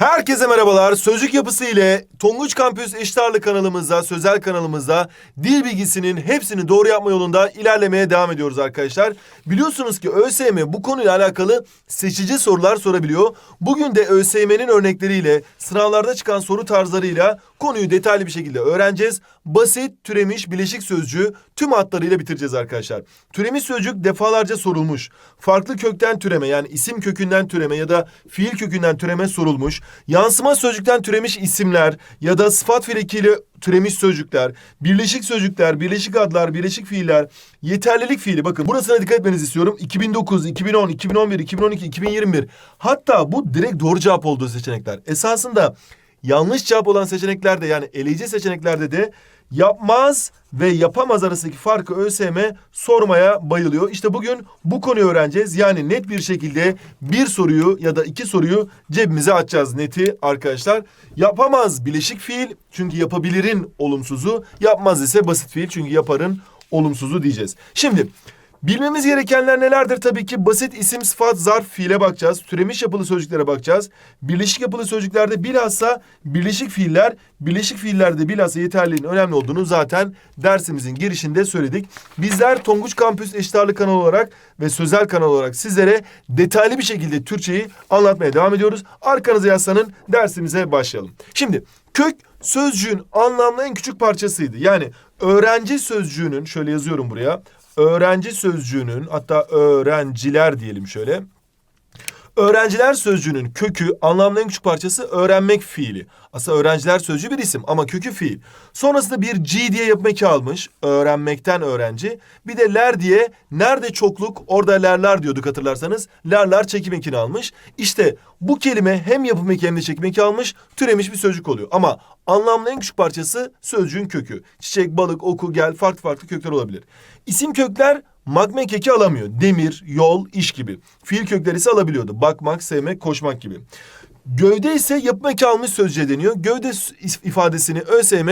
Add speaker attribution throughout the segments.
Speaker 1: Herkese merhabalar. Sözcük yapısı ile Tonguç Kampüs Eşit Ağırlık kanalımızda, sözel kanalımızda dil bilgisinin hepsini doğru yapma yolunda ilerlemeye devam ediyoruz arkadaşlar. Biliyorsunuz ki ÖSYM bu konuyla alakalı seçici sorular sorabiliyor. Bugün de ÖSYM'nin örnekleriyle, sınavlarda çıkan soru tarzlarıyla konuyu detaylı bir şekilde öğreneceğiz. Basit, türemiş, bileşik sözcüğü tüm hatlarıyla bitireceğiz arkadaşlar. Türemiş sözcük defalarca sorulmuş. Farklı kökten türeme yani isim kökünden türeme ya da fiil kökünden türeme sorulmuş. Yansıma sözcükten türemiş isimler ya da sıfat fiil ekiyle türemiş sözcükler, birleşik sözcükler, birleşik adlar, birleşik fiiller, yeterlilik fiili. Bakın burasına dikkat etmenizi istiyorum. 2009, 2010, 2011, 2012, 2021. Hatta bu direkt doğru cevap olduğu seçenekler. Esasında yanlış cevap olan seçeneklerde yani eleyici seçeneklerde de yapmaz ve yapamaz arasındaki farkı ÖSYM sormaya bayılıyor. İşte bugün bu konuyu öğreneceğiz. Yani net bir şekilde bir soruyu ya da iki soruyu cebimize atacağız neti arkadaşlar. Yapamaz bileşik fiil çünkü yapabilirin olumsuzu. Yapmaz ise basit fiil çünkü yaparın olumsuzu diyeceğiz. Şimdi Bilmemiz gerekenler nelerdir? Tabii ki basit isim, sıfat, zarf, fiile bakacağız. Türemiş yapılı sözcüklere bakacağız. Birleşik yapılı sözcüklerde bilhassa birleşik fiiller, birleşik fiillerde bilhassa yeterliliğin önemli olduğunu zaten dersimizin girişinde söyledik. Bizler Tonguç Kampüs Eşit Ağırlık kanalı olarak ve sözel kanal olarak sizlere detaylı bir şekilde Türkçeyi anlatmaya devam ediyoruz. Arkanıza yaslanın dersimize başlayalım. Şimdi kök sözcüğün anlamlı en küçük parçasıydı. Yani öğrenci sözcüğünün şöyle yazıyorum buraya öğrenci sözcüğünün hatta öğrenciler diyelim şöyle. Öğrenciler sözcüğünün kökü anlamlı küçük parçası öğrenmek fiili. Aslında öğrenciler sözcüğü bir isim ama kökü fiil. Sonrasında bir G diye yapım eki almış. Öğrenmekten öğrenci. Bir de ler diye nerede çokluk orada lerler diyorduk hatırlarsanız. Lerler çekim ekini almış. İşte bu kelime hem yapım eki hem de çekim eki almış. Türemiş bir sözcük oluyor. Ama anlamlı küçük parçası sözcüğün kökü. Çiçek, balık, oku, gel farklı farklı kökler olabilir. İsim kökler magme keki alamıyor. Demir, yol, iş gibi. Fiil kökleri ise alabiliyordu. Bakmak, sevmek, koşmak gibi. Gövde ise yapım eki almış sözcüğe deniyor. Gövde ifadesini ÖSYM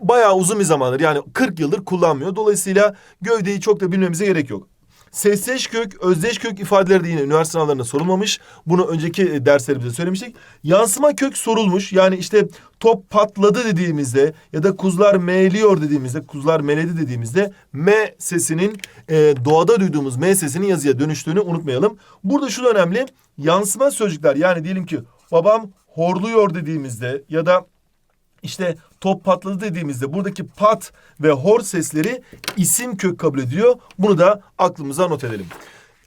Speaker 1: bayağı uzun bir zamandır yani 40 yıldır kullanmıyor. Dolayısıyla gövdeyi çok da bilmemize gerek yok. Sesleş kök, özdeş kök ifadeleri de yine üniversite sınavlarında sorulmamış. Bunu önceki e, derslerimizde söylemiştik. Yansıma kök sorulmuş. Yani işte top patladı dediğimizde ya da kuzular meğliyor dediğimizde, kuzular meledi dediğimizde M sesinin e, doğada duyduğumuz M sesinin yazıya dönüştüğünü unutmayalım. Burada şu da önemli. Yansıma sözcükler yani diyelim ki babam horluyor dediğimizde ya da işte top patladı dediğimizde buradaki pat ve hor sesleri isim kök kabul ediyor. Bunu da aklımıza not edelim.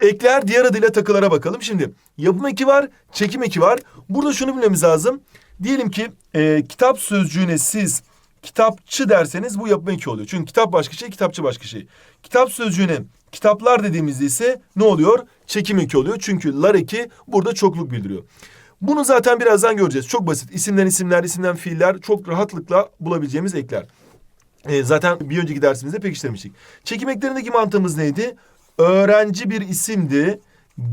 Speaker 1: Ekler diğer adıyla takılara bakalım. Şimdi yapım eki var, çekim eki var. Burada şunu bilmemiz lazım. Diyelim ki e, kitap sözcüğüne siz kitapçı derseniz bu yapım eki oluyor. Çünkü kitap başka şey, kitapçı başka şey. Kitap sözcüğüne kitaplar dediğimizde ise ne oluyor? Çekim eki oluyor. Çünkü lar eki burada çokluk bildiriyor. Bunu zaten birazdan göreceğiz. Çok basit. İsimden isimler, isimden fiiller çok rahatlıkla bulabileceğimiz ekler. Ee, zaten bir önceki dersimizde pekiştirmiştik. Çekim eklerindeki mantığımız neydi? Öğrenci bir isimdi.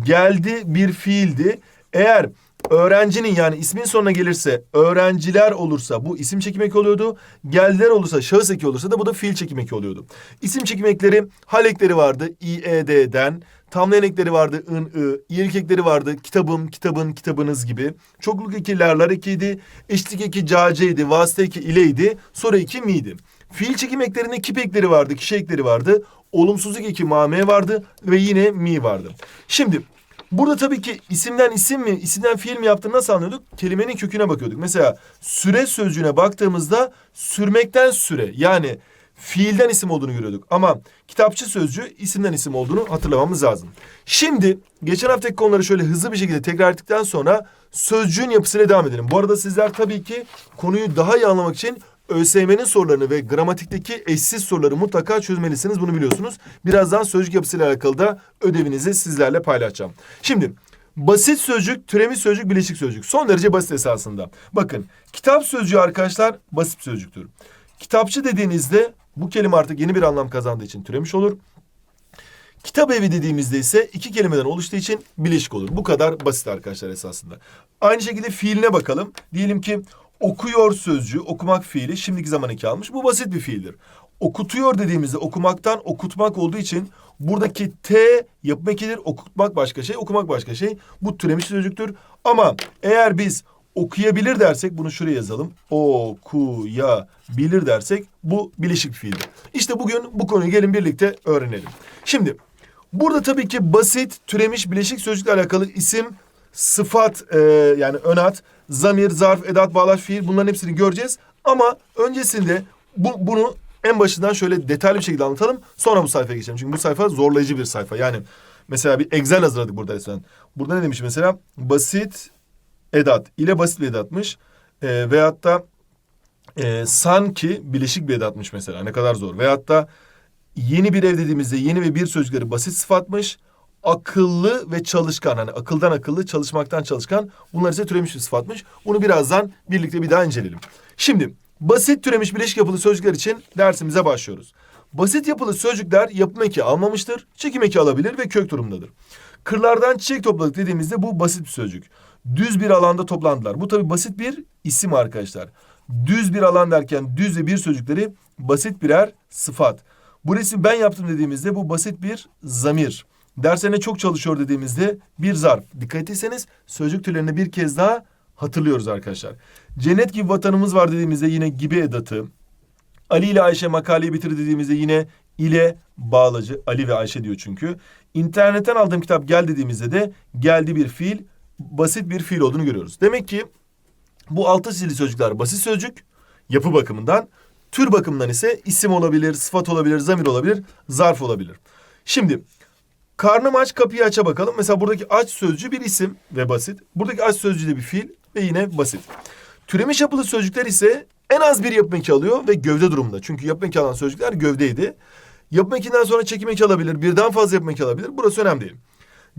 Speaker 1: Geldi bir fiildi. Eğer öğrencinin yani ismin sonuna gelirse öğrenciler olursa bu isim çekim eki oluyordu. Geldiler olursa şahıs eki olursa da bu da fiil çekim eki oluyordu. İsim çekim ekleri hal ekleri vardı. İED'den. Tamlayan ekleri vardı. ın, ı. İyilik ekleri vardı. Kitabım, kitabın, kitabınız gibi. Çokluk eki lerler ekiydi. Eşlik eki caceydi. Vasıta eki ileydi. Soru eki miydi? Fiil çekim eklerinde kip ekleri vardı. Kişi ekleri vardı. Olumsuzluk eki mame vardı. Ve yine mi vardı. Şimdi Burada tabii ki isimden isim mi, isimden fiil mi yaptığını nasıl anlıyorduk? Kelimenin köküne bakıyorduk. Mesela süre sözcüğüne baktığımızda sürmekten süre yani fiilden isim olduğunu görüyorduk. Ama kitapçı sözcüğü isimden isim olduğunu hatırlamamız lazım. Şimdi geçen haftaki konuları şöyle hızlı bir şekilde tekrar ettikten sonra sözcüğün yapısıyla devam edelim. Bu arada sizler tabii ki konuyu daha iyi anlamak için ÖSYM'nin sorularını ve gramatikteki eşsiz soruları mutlaka çözmelisiniz. Bunu biliyorsunuz. Birazdan sözcük yapısıyla alakalı da ödevinizi sizlerle paylaşacağım. Şimdi basit sözcük, türemiş sözcük, bileşik sözcük. Son derece basit esasında. Bakın kitap sözcüğü arkadaşlar basit sözcüktür. Kitapçı dediğinizde bu kelime artık yeni bir anlam kazandığı için türemiş olur. Kitap evi dediğimizde ise iki kelimeden oluştuğu için bileşik olur. Bu kadar basit arkadaşlar esasında. Aynı şekilde fiiline bakalım. Diyelim ki okuyor sözcüğü, okumak fiili şimdiki zaman iki almış. Bu basit bir fiildir. Okutuyor dediğimizde okumaktan okutmak olduğu için buradaki T yapım ekidir. Okutmak başka şey, okumak başka şey. Bu türemiş sözcüktür. Ama eğer biz okuyabilir dersek bunu şuraya yazalım. Okuyabilir dersek bu bileşik fiildir. İşte bugün bu konuyu gelin birlikte öğrenelim. Şimdi burada tabii ki basit türemiş bileşik sözcükle alakalı isim, sıfat e, yani ön ad, zamir, zarf, edat, bağlaç, fiil bunların hepsini göreceğiz. Ama öncesinde bu, bunu en başından şöyle detaylı bir şekilde anlatalım. Sonra bu sayfaya geçelim. Çünkü bu sayfa zorlayıcı bir sayfa. Yani mesela bir Excel hazırladık burada resmen. Burada ne demiş mesela? Basit edat ile basit bir edatmış. E, veyahut da e, sanki bileşik bir edatmış mesela. Ne kadar zor. Veyahut da yeni bir ev dediğimizde yeni ve bir sözcükleri basit sıfatmış. Akıllı ve çalışkan. Hani akıldan akıllı, çalışmaktan çalışkan. Bunlar ise türemiş bir sıfatmış. Bunu birazdan birlikte bir daha inceleyelim. Şimdi basit türemiş bileşik yapılı sözcükler için dersimize başlıyoruz. Basit yapılı sözcükler yapım eki almamıştır, çekim eki alabilir ve kök durumdadır. Kırlardan çiçek topladık dediğimizde bu basit bir sözcük. Düz bir alanda toplandılar. Bu tabii basit bir isim arkadaşlar. Düz bir alan derken düz ve bir sözcükleri basit birer sıfat. Bu resim ben yaptım dediğimizde bu basit bir zamir. Derslerine çok çalışıyor dediğimizde bir zarf. Dikkat ettiyseniz sözcük türlerini bir kez daha hatırlıyoruz arkadaşlar. Cennet gibi vatanımız var dediğimizde yine gibi edatı. Ali ile Ayşe makaleyi bitir dediğimizde yine ile bağlacı. Ali ve Ayşe diyor çünkü. İnternetten aldığım kitap gel dediğimizde de geldi bir fiil, basit bir fiil olduğunu görüyoruz. Demek ki bu altı çizili sözcükler basit sözcük yapı bakımından. Tür bakımından ise isim olabilir, sıfat olabilir, zamir olabilir, zarf olabilir. Şimdi karnım aç kapıyı aça bakalım. Mesela buradaki aç sözcüğü bir isim ve basit. Buradaki aç sözcüğü de bir fiil ve yine basit. Türemiş yapılı sözcükler ise en az bir yapım eki alıyor ve gövde durumunda. Çünkü yapım eki alan sözcükler gövdeydi. Yapım ekinden sonra çekim eki alabilir, birden fazla yapım eki alabilir. Burası önemli değil.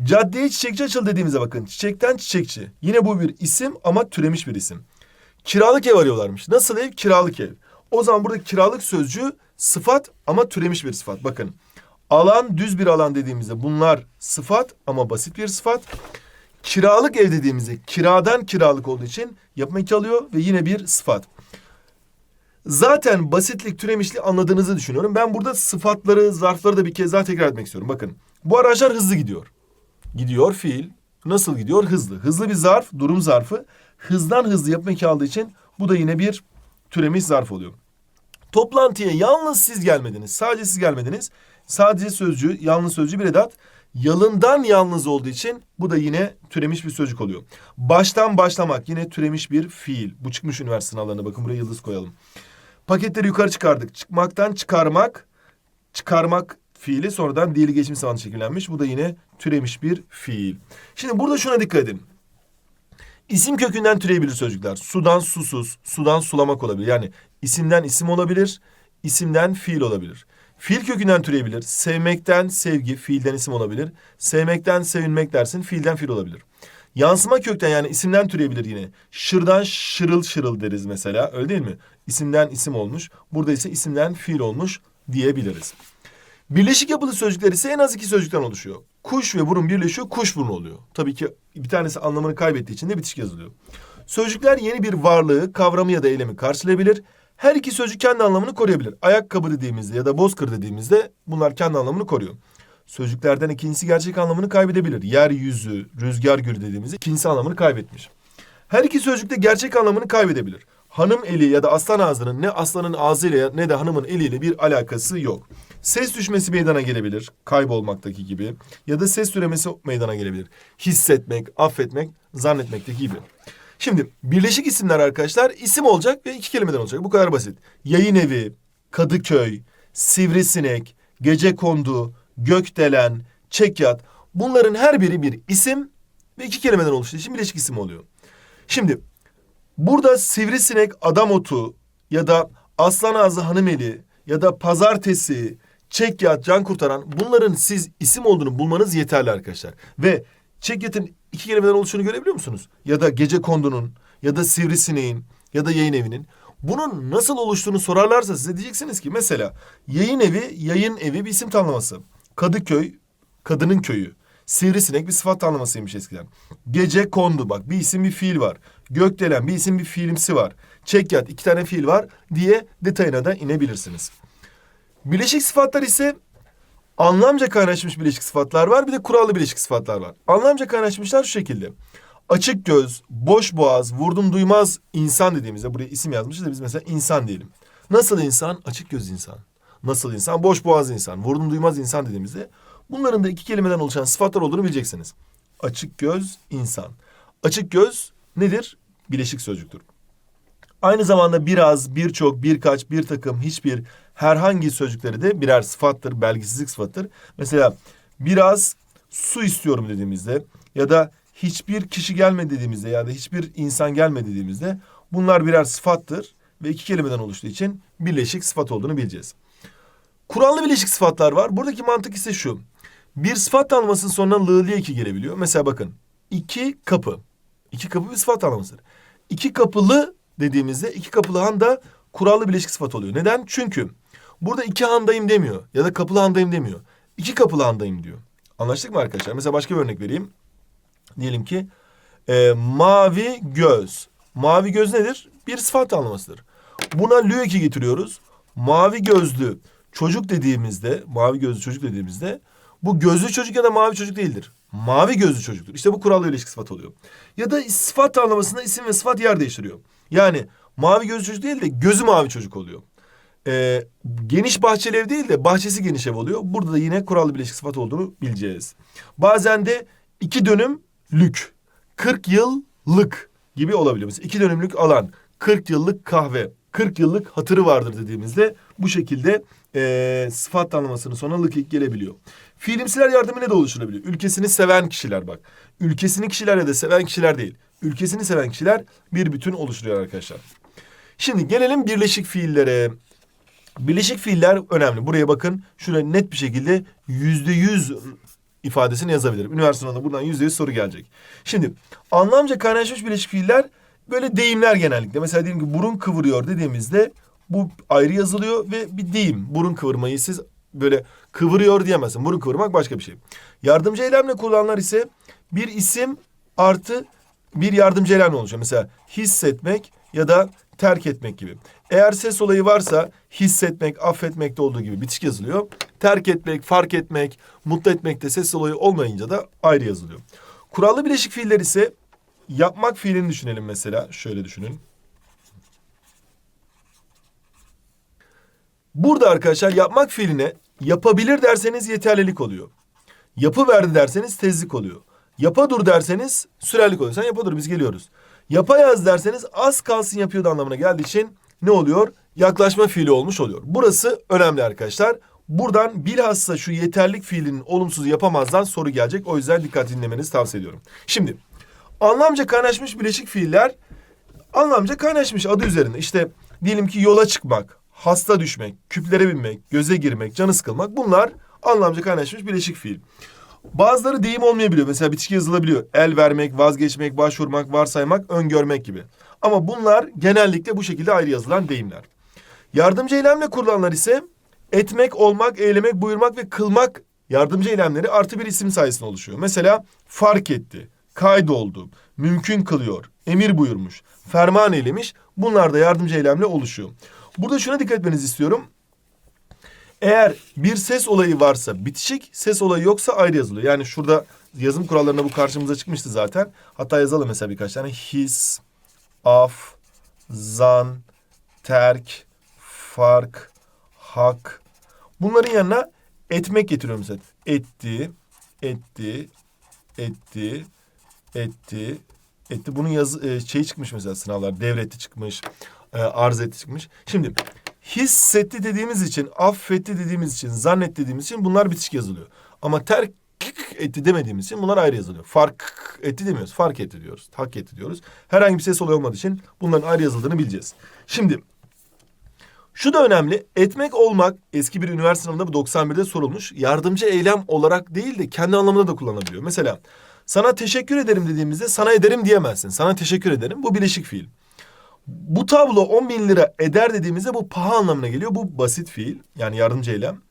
Speaker 1: Caddeye çiçekçi açıl dediğimize bakın. Çiçekten çiçekçi. Yine bu bir isim ama türemiş bir isim. Kiralık ev arıyorlarmış. Nasıl ev? Kiralık ev. O zaman burada kiralık sözcüğü sıfat ama türemiş bir sıfat. Bakın. Alan düz bir alan dediğimizde bunlar sıfat ama basit bir sıfat. Kiralık ev dediğimizde kiradan kiralık olduğu için yapım eki alıyor ve yine bir sıfat. Zaten basitlik türemişliği anladığınızı düşünüyorum. Ben burada sıfatları, zarfları da bir kez daha tekrar etmek istiyorum. Bakın bu araçlar hızlı gidiyor. Gidiyor fiil. Nasıl gidiyor? Hızlı. Hızlı bir zarf, durum zarfı. Hızdan hızlı yapım eki aldığı için bu da yine bir türemiş zarf oluyor. Toplantıya yalnız siz gelmediniz. Sadece siz gelmediniz. Sadece sözcüğü, yalnız sözcüğü bir edat. Yalından yalnız olduğu için bu da yine türemiş bir sözcük oluyor. Baştan başlamak yine türemiş bir fiil. Bu çıkmış üniversite sınavlarına bakın buraya yıldız koyalım. Paketleri yukarı çıkardık. Çıkmaktan çıkarmak, çıkarmak fiili sonradan dili geçmiş zamanı şekillenmiş. Bu da yine türemiş bir fiil. Şimdi burada şuna dikkat edin. İsim kökünden türeyebilir sözcükler. Sudan susuz, sudan sulamak olabilir. Yani isimden isim olabilir, isimden fiil olabilir. Fiil kökünden türeyebilir. Sevmekten sevgi, fiilden isim olabilir. Sevmekten sevinmek dersin, fiilden fiil olabilir. Yansıma kökten yani isimden türeyebilir yine. Şırdan şırıl şırıl deriz mesela. Öyle değil mi? İsimden isim olmuş. Burada ise isimden fiil olmuş diyebiliriz. Birleşik yapılı sözcükler ise en az iki sözcükten oluşuyor. Kuş ve burun birleşiyor, kuş burnu oluyor. Tabii ki bir tanesi anlamını kaybettiği için de bitişik yazılıyor. Sözcükler yeni bir varlığı, kavramı ya da eylemi karşılayabilir. Her iki sözcük kendi anlamını koruyabilir. Ayakkabı dediğimizde ya da bozkır dediğimizde bunlar kendi anlamını koruyor. Sözcüklerden ikincisi gerçek anlamını kaybedebilir. Yeryüzü, rüzgar gülü dediğimizde ikincisi anlamını kaybetmiş. Her iki sözcük de gerçek anlamını kaybedebilir. Hanım eli ya da aslan ağzının ne aslanın ağzıyla ne de hanımın eliyle bir alakası yok. Ses düşmesi meydana gelebilir, kaybolmaktaki gibi. Ya da ses türemesi meydana gelebilir. Hissetmek, affetmek, zannetmekteki gibi. Şimdi birleşik isimler arkadaşlar isim olacak ve iki kelimeden olacak. Bu kadar basit. Yayın evi, Kadıköy, sivrisinek, gece kondu, gökdelen, çekyat. Bunların her biri bir isim ve iki kelimeden oluştuğu için birleşik isim oluyor. Şimdi burada sivrisinek, adam otu ya da aslan ağzı hanımeli ya da pazartesi, çekyat, can kurtaran bunların siz isim olduğunu bulmanız yeterli arkadaşlar. Ve çekyatın iki kelimeden oluştuğunu görebiliyor musunuz? Ya da gece kondunun ya da sivrisineğin ya da yayın evinin. Bunun nasıl oluştuğunu sorarlarsa size diyeceksiniz ki mesela yayın evi, yayın evi bir isim tanımlaması. Kadıköy, kadının köyü. Sivrisinek bir sıfat tanımlamasıymış eskiden. Gece kondu bak bir isim bir fiil var. Gökdelen bir isim bir fiilimsi var. Çekyat iki tane fiil var diye detayına da inebilirsiniz. Bileşik sıfatlar ise anlamca kaynaşmış bileşik sıfatlar var. Bir de kurallı bileşik sıfatlar var. Anlamca kaynaşmışlar şu şekilde. Açık göz, boş boğaz, vurdum duymaz insan dediğimizde buraya isim yazmışız da biz mesela insan diyelim. Nasıl insan? Açık göz insan. Nasıl insan? Boş boğaz insan. Vurdum duymaz insan dediğimizde bunların da iki kelimeden oluşan sıfatlar olduğunu bileceksiniz. Açık göz insan. Açık göz nedir? Bileşik sözcüktür. Aynı zamanda biraz, birçok, birkaç, bir takım, hiçbir, herhangi sözcükleri de birer sıfattır, belgisizlik sıfattır. Mesela biraz su istiyorum dediğimizde ya da hiçbir kişi gelme dediğimizde ya da hiçbir insan gelme dediğimizde bunlar birer sıfattır ve iki kelimeden oluştuğu için birleşik sıfat olduğunu bileceğiz. Kurallı birleşik sıfatlar var. Buradaki mantık ise şu. Bir sıfat almasının sonuna lığlıya iki gelebiliyor. Mesela bakın. iki kapı. İki kapı bir sıfat almasıdır. İki kapılı dediğimizde iki kapılı han da kurallı birleşik sıfat oluyor. Neden? Çünkü burada iki handayım demiyor ya da kapılı handayım demiyor. İki kapılı handayım diyor. Anlaştık mı arkadaşlar? Mesela başka bir örnek vereyim. Diyelim ki e, mavi göz. Mavi göz nedir? Bir sıfat anlamasıdır. Buna lü eki getiriyoruz. Mavi gözlü çocuk dediğimizde, mavi gözlü çocuk dediğimizde bu gözlü çocuk ya da mavi çocuk değildir. Mavi gözlü çocuktur. İşte bu kurallı ilişki sıfat oluyor. Ya da sıfat anlamasında isim ve sıfat yer değiştiriyor. Yani mavi gözlü çocuk değil de gözü mavi çocuk oluyor. Ee, geniş bahçeli ev değil de bahçesi geniş ev oluyor. Burada da yine kurallı bileşik sıfat olduğunu bileceğiz. Bazen de iki dönümlük, 40 yıllık gibi olabiliyor. Mesela iki dönümlük alan, 40 yıllık kahve, 40 yıllık hatırı vardır dediğimizde bu şekilde e, sıfat anlamasının sonuna lık gelebiliyor. Fiilimsiler yardımıyla da oluşturabiliyor. Ülkesini seven kişiler bak. Ülkesini kişiler ya da seven kişiler değil. Ülkesini seven kişiler bir bütün oluşturuyor arkadaşlar. Şimdi gelelim birleşik fiillere. Birleşik fiiller önemli. Buraya bakın. Şuraya net bir şekilde yüzde yüz ifadesini yazabilirim. Üniversite sınavında buradan yüzde yüz soru gelecek. Şimdi anlamca kaynaşmış birleşik fiiller böyle deyimler genellikle. Mesela diyelim ki burun kıvırıyor dediğimizde bu ayrı yazılıyor ve bir deyim. Burun kıvırmayı siz böyle kıvırıyor diyemezsin. Burun kıvırmak başka bir şey. Yardımcı eylemle kullanılan ise bir isim artı bir yardımcı eylemle oluşuyor. Mesela hissetmek ya da terk etmek gibi. Eğer ses olayı varsa hissetmek, affetmekte olduğu gibi bitişik yazılıyor. Terk etmek, fark etmek, mutlu etmekte ses olayı olmayınca da ayrı yazılıyor. Kurallı bileşik fiiller ise yapmak fiilini düşünelim mesela. Şöyle düşünün. Burada arkadaşlar yapmak fiiline yapabilir derseniz yeterlilik oluyor. Yapı verdi derseniz tezlik oluyor. Yapa dur derseniz sürerlik oluyor. Sen yapa dur biz geliyoruz. Yapa yaz derseniz az kalsın yapıyordu anlamına geldiği için ne oluyor? Yaklaşma fiili olmuş oluyor. Burası önemli arkadaşlar. Buradan bilhassa şu yeterlik fiilinin olumsuz yapamazdan soru gelecek. O yüzden dikkat dinlemenizi tavsiye ediyorum. Şimdi anlamca kaynaşmış bileşik fiiller anlamca kaynaşmış adı üzerinde. İşte diyelim ki yola çıkmak, hasta düşmek, küplere binmek, göze girmek, canı sıkılmak bunlar anlamca kaynaşmış bileşik fiil. Bazıları deyim olmayabiliyor. Mesela bitişik yazılabiliyor. El vermek, vazgeçmek, başvurmak, varsaymak, öngörmek gibi. Ama bunlar genellikle bu şekilde ayrı yazılan deyimler. Yardımcı eylemle kurulanlar ise etmek, olmak, eylemek, buyurmak ve kılmak yardımcı eylemleri artı bir isim sayesinde oluşuyor. Mesela fark etti, kaydoldu, mümkün kılıyor, emir buyurmuş, ferman eylemiş. Bunlar da yardımcı eylemle oluşuyor. Burada şuna dikkat etmenizi istiyorum. Eğer bir ses olayı varsa bitişik, ses olayı yoksa ayrı yazılıyor. Yani şurada yazım kurallarında bu karşımıza çıkmıştı zaten. Hatta yazalım mesela birkaç tane. His, af, zan, terk, fark, hak. Bunların yanına etmek getiriyorum mesela. Etti, etti, etti, etti, etti. Bunun yazı e, şeyi çıkmış mesela sınavlar. Devretti çıkmış, e, arz etti çıkmış. Şimdi hissetti dediğimiz için, affetti dediğimiz için, zannet dediğimiz için bunlar bitişik yazılıyor. Ama terk etti demediğimiz için bunlar ayrı yazılıyor. Fark etti demiyoruz. Fark etti diyoruz. Hak etti diyoruz. Herhangi bir ses olay olmadığı için bunların ayrı yazıldığını bileceğiz. Şimdi şu da önemli. Etmek olmak eski bir üniversite sınavında bu 91'de sorulmuş. Yardımcı eylem olarak değil de kendi anlamında da kullanabiliyor. Mesela sana teşekkür ederim dediğimizde sana ederim diyemezsin. Sana teşekkür ederim. Bu bileşik fiil. Bu tablo 10 bin lira eder dediğimizde bu paha anlamına geliyor. Bu basit fiil yani yardımcı eylem.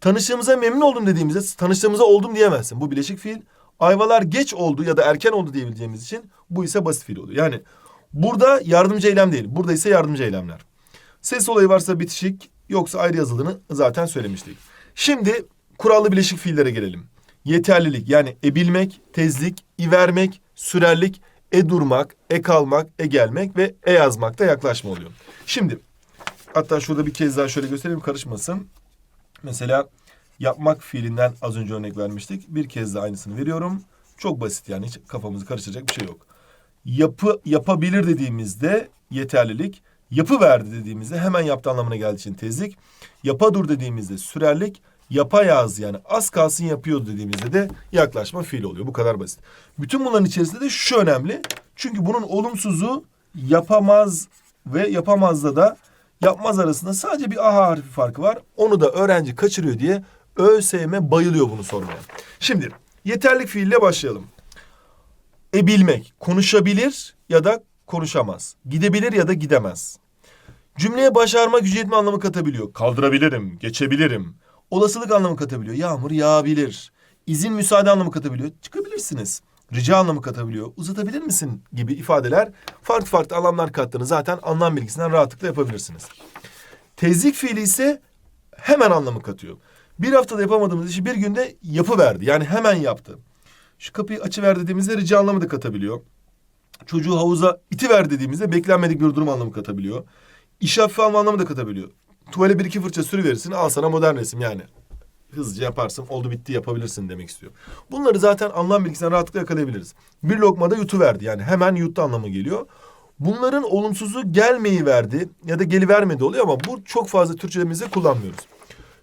Speaker 1: Tanıştığımıza memnun oldum dediğimizde tanıştığımıza oldum diyemezsin. Bu bileşik fiil. Ayvalar geç oldu ya da erken oldu diyebileceğimiz için bu ise basit fiil oluyor. Yani burada yardımcı eylem değil. Burada ise yardımcı eylemler. Ses olayı varsa bitişik yoksa ayrı yazıldığını zaten söylemiştik. Şimdi kurallı bileşik fiillere gelelim. Yeterlilik yani ebilmek, tezlik, ivermek, sürerlik e durmak, e kalmak, e gelmek ve e yazmakta yaklaşma oluyor. Şimdi hatta şurada bir kez daha şöyle göstereyim karışmasın. Mesela yapmak fiilinden az önce örnek vermiştik. Bir kez daha aynısını veriyorum. Çok basit yani hiç kafamızı karıştıracak bir şey yok. Yapı yapabilir dediğimizde yeterlilik, yapı verdi dediğimizde hemen yaptı anlamına geldiği için tezlik, yapa dur dediğimizde sürerlik, yapa yaz yani az kalsın yapıyordu dediğimizde de yaklaşma fiil oluyor. Bu kadar basit. Bütün bunların içerisinde de şu önemli. Çünkü bunun olumsuzu yapamaz ve yapamazda da yapmaz arasında sadece bir aha harfi farkı var. Onu da öğrenci kaçırıyor diye ÖSYM bayılıyor bunu sormaya. Şimdi yeterlik fiille başlayalım. E bilmek, konuşabilir ya da konuşamaz. Gidebilir ya da gidemez. Cümleye başarma gücü yetme anlamı katabiliyor. Kaldırabilirim, geçebilirim. Olasılık anlamı katabiliyor. Yağmur yağabilir. İzin müsaade anlamı katabiliyor. Çıkabilirsiniz. Rica anlamı katabiliyor. Uzatabilir misin gibi ifadeler farklı farklı anlamlar kattığını zaten anlam bilgisinden rahatlıkla yapabilirsiniz. Tezlik fiili ise hemen anlamı katıyor. Bir haftada yapamadığımız işi bir günde yapıverdi. Yani hemen yaptı. Şu kapıyı açıver dediğimizde rica anlamı da katabiliyor. Çocuğu havuza itiver dediğimizde beklenmedik bir durum anlamı katabiliyor. İş hafife alma anlamı da katabiliyor. Tuvale bir iki fırça sürüverirsin al sana modern resim yani. Hızlıca yaparsın oldu bitti yapabilirsin demek istiyor. Bunları zaten anlam bilgisinden rahatlıkla yakalayabiliriz. Bir lokmada yutuverdi yani hemen yuttu anlamı geliyor. Bunların olumsuzu gelmeyi verdi ya da gelivermedi oluyor ama bu çok fazla Türkçemizde kullanmıyoruz.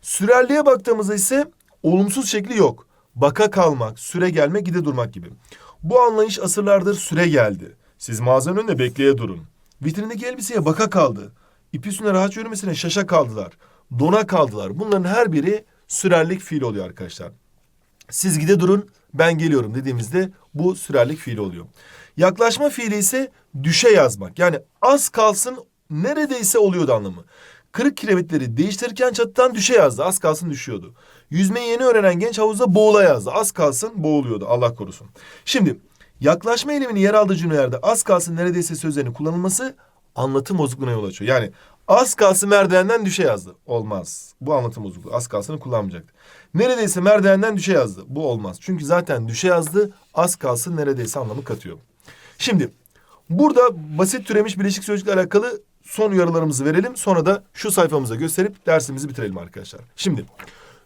Speaker 1: Sürerliğe baktığımızda ise olumsuz şekli yok. Baka kalmak, süre gelmek, gide durmak gibi. Bu anlayış asırlardır süre geldi. Siz mağazanın önünde bekleye durun. Vitrindeki elbiseye baka kaldı. İp üstüne rahat yürümesine şaşa kaldılar. Dona kaldılar. Bunların her biri sürerlik fiil oluyor arkadaşlar. Siz gide durun, ben geliyorum dediğimizde bu sürerlik fiili oluyor. Yaklaşma fiili ise düşe yazmak. Yani az kalsın neredeyse oluyordu anlamı. Kırık kiremitleri değiştirirken çatıdan düşe yazdı. Az kalsın düşüyordu. Yüzmeyi yeni öğrenen genç havuzda boğula yazdı. Az kalsın boğuluyordu Allah korusun. Şimdi yaklaşma eyleminin yer aldığı cümlelerde az kalsın neredeyse sözlerinin kullanılması anlatım bozukluğuna yol açıyor. Yani az kalsın merdivenden düşe yazdı. Olmaz. Bu anlatım bozukluğu. Az kalsını kullanmayacaktı. Neredeyse merdivenden düşe yazdı. Bu olmaz. Çünkü zaten düşe yazdı. Az kalsın neredeyse anlamı katıyor. Şimdi burada basit türemiş bileşik sözcükle alakalı son uyarılarımızı verelim. Sonra da şu sayfamıza gösterip dersimizi bitirelim arkadaşlar. Şimdi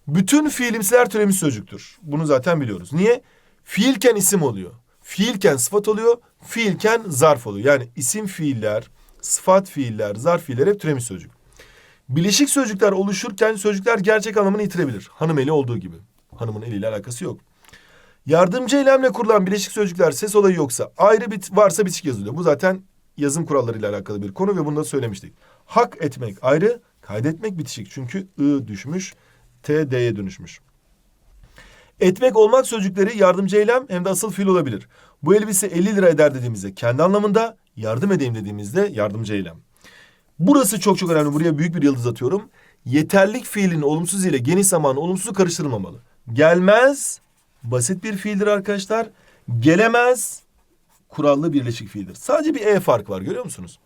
Speaker 1: bütün fiilimsiler türemiş sözcüktür. Bunu zaten biliyoruz. Niye? Fiilken isim oluyor. Fiilken sıfat oluyor. Fiilken zarf oluyor. Yani isim fiiller, sıfat fiiller, zarf fiiller hep türemiş sözcük. Bileşik sözcükler oluşurken sözcükler gerçek anlamını yitirebilir. Hanım eli olduğu gibi. Hanımın eliyle alakası yok. Yardımcı eylemle kurulan bileşik sözcükler ses olayı yoksa ayrı bit varsa bitişik yazılıyor. Bu zaten yazım kurallarıyla alakalı bir konu ve bunu da söylemiştik. Hak etmek ayrı, kaydetmek bitişik. Çünkü ı düşmüş, t d'ye dönüşmüş. Etmek olmak sözcükleri yardımcı eylem hem de asıl fiil olabilir. Bu elbise 50 lira eder dediğimizde kendi anlamında, yardım edeyim dediğimizde yardımcı eylem. Burası çok çok önemli. Buraya büyük bir yıldız atıyorum. Yeterlik fiilinin olumsuz ile geniş zamanı olumsuzu karıştırılmamalı. Gelmez basit bir fiildir arkadaşlar. Gelemez kurallı birleşik fiildir. Sadece bir e fark var görüyor musunuz?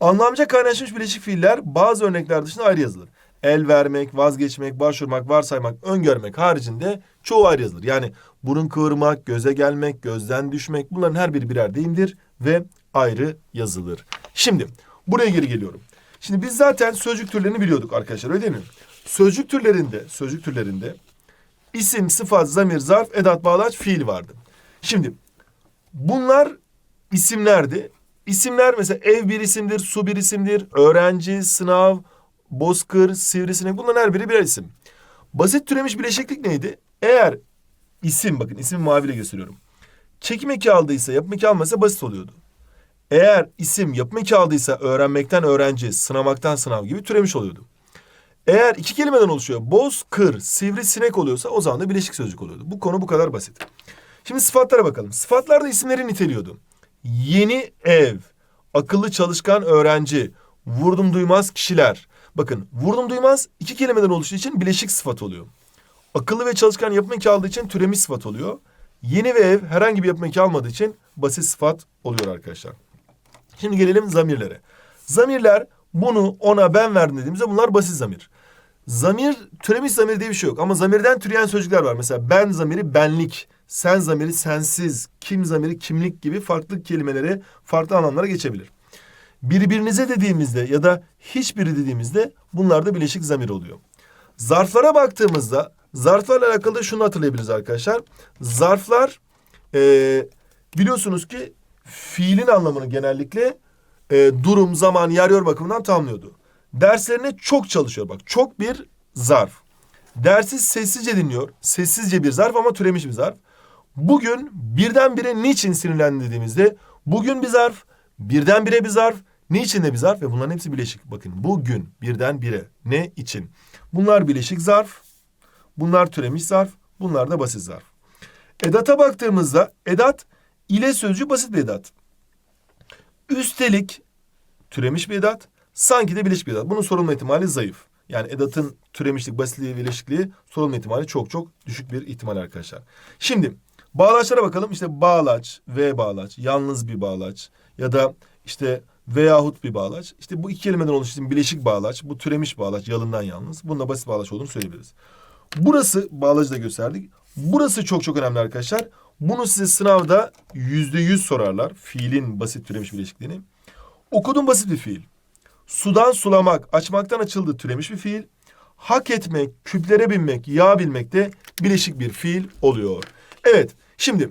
Speaker 1: Anlamca kaynaşmış birleşik fiiller bazı örnekler dışında ayrı yazılır. El vermek, vazgeçmek, başvurmak, varsaymak, öngörmek haricinde çoğu ayrı yazılır. Yani burun kıvırmak, göze gelmek, gözden düşmek bunların her biri birer deyimdir ve ayrı yazılır. Şimdi buraya geri geliyorum. Şimdi biz zaten sözcük türlerini biliyorduk arkadaşlar öyle değil mi? Sözcük türlerinde, sözcük türlerinde isim, sıfat, zamir, zarf, edat, bağlaç, fiil vardı. Şimdi bunlar isimlerdi. İsimler mesela ev bir isimdir, su bir isimdir, öğrenci, sınav, bozkır, sivrisinek bunların her biri birer isim. Basit türemiş bileşiklik neydi? Eğer isim bakın isim maviyle gösteriyorum. Çekim eki aldıysa yapım eki almasa basit oluyordu. Eğer isim yapım eki aldıysa öğrenmekten öğrenci, sınamaktan sınav gibi türemiş oluyordu. Eğer iki kelimeden oluşuyor boz, kır, sivri, sinek oluyorsa o zaman da bileşik sözcük oluyordu. Bu konu bu kadar basit. Şimdi sıfatlara bakalım. Sıfatlar da isimleri niteliyordu. Yeni ev, akıllı çalışkan öğrenci, vurdum duymaz kişiler. Bakın vurdum duymaz iki kelimeden oluştuğu için bileşik sıfat oluyor. Akıllı ve çalışkan yapım eki aldığı için türemiş sıfat oluyor. Yeni ve ev herhangi bir yapım eki almadığı için basit sıfat oluyor arkadaşlar. Şimdi gelelim zamirlere. Zamirler bunu ona ben verdim dediğimizde bunlar basit zamir. Zamir, türemiş zamir diye bir şey yok. Ama zamirden türeyen sözcükler var. Mesela ben zamiri benlik sen zamiri sensiz, kim zamiri kimlik gibi farklı kelimelere, farklı anlamlara geçebilir. Birbirinize dediğimizde ya da hiçbiri dediğimizde bunlar da bileşik zamir oluyor. Zarflara baktığımızda zarflarla alakalı şunu hatırlayabiliriz arkadaşlar. Zarflar eee, biliyorsunuz ki fiilin anlamını genellikle e, durum, zaman, yer yor bakımından tamamlıyordu. Derslerine çok çalışıyor bak. Çok bir zarf. Dersi sessizce dinliyor. Sessizce bir zarf ama türemiş bir zarf. Bugün birdenbire niçin sinirlendi dediğimizde bugün bir zarf, birdenbire bir zarf, niçin de bir zarf ve bunların hepsi bileşik. Bakın bugün birdenbire ne için? Bunlar bileşik zarf, bunlar türemiş zarf, bunlar da basit zarf. Edata baktığımızda edat ile sözcüğü basit bir edat. Üstelik türemiş bir edat, sanki de bileşik bir edat. Bunun sorulma ihtimali zayıf. Yani edatın türemişlik, basitliği, bileşikliği sorulma ihtimali çok çok düşük bir ihtimal arkadaşlar. Şimdi bağlaçlara bakalım. İşte bağlaç, V bağlaç, yalnız bir bağlaç ya da işte veyahut bir bağlaç. İşte bu iki kelimeden oluşan bileşik bağlaç, bu türemiş bağlaç, yalından yalnız. Bunun da basit bağlaç olduğunu söyleyebiliriz. Burası bağlacı da gösterdik. Burası çok çok önemli arkadaşlar. Bunu size sınavda yüzde yüz sorarlar. Fiilin basit türemiş bileşikliğini. Okudum basit bir fiil. Sudan sulamak, açmaktan açıldı türemiş bir fiil. Hak etmek, küplere binmek, yağ bilmek de bileşik bir fiil oluyor. Evet, şimdi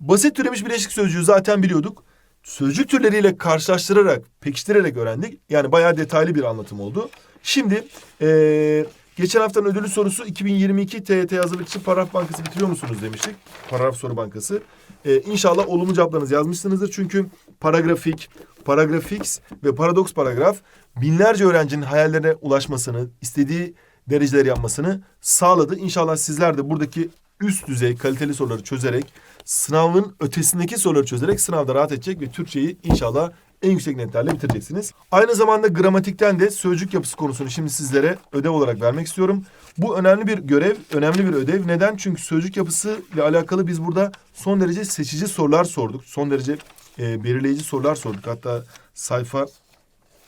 Speaker 1: basit türemiş bileşik sözcüğü zaten biliyorduk. Sözcük türleriyle karşılaştırarak, pekiştirerek öğrendik. Yani bayağı detaylı bir anlatım oldu. Şimdi eee, geçen haftanın ödülü sorusu 2022 TYT hazırlıkçı paragraf bankası bitiriyor musunuz demiştik. Paragraf soru bankası. Eee inşallah olumlu cevaplarınızı yazmışsınızdır. Çünkü paragrafik, paragrafix ve paradoks paragraf binlerce öğrencinin hayallerine ulaşmasını, istediği dereceleri yapmasını sağladı. İnşallah sizler de buradaki üst düzey kaliteli soruları çözerek, sınavın ötesindeki soruları çözerek sınavda rahat edecek ve Türkçeyi inşallah en yüksek netlerle bitireceksiniz. Aynı zamanda gramatikten de sözcük yapısı konusunu şimdi sizlere ödev olarak vermek istiyorum. Bu önemli bir görev, önemli bir ödev. Neden? Çünkü sözcük yapısı ile alakalı biz burada son derece seçici sorular sorduk. Son derece e, belirleyici sorular sorduk. Hatta sayfa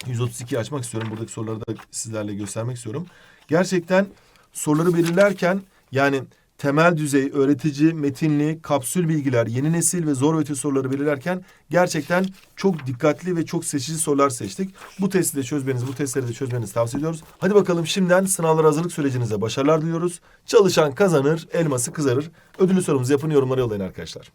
Speaker 1: 132 açmak istiyorum. Buradaki soruları da sizlerle göstermek istiyorum. Gerçekten soruları belirlerken yani temel düzey, öğretici, metinli, kapsül bilgiler, yeni nesil ve zor öte soruları belirlerken gerçekten çok dikkatli ve çok seçici sorular seçtik. Bu testi de çözmeniz, bu testleri de çözmenizi tavsiye ediyoruz. Hadi bakalım şimdiden sınavlara hazırlık sürecinize başarılar diliyoruz. Çalışan kazanır, elması kızarır. Ödülü sorumuzu yapın, yorumlara yollayın arkadaşlar.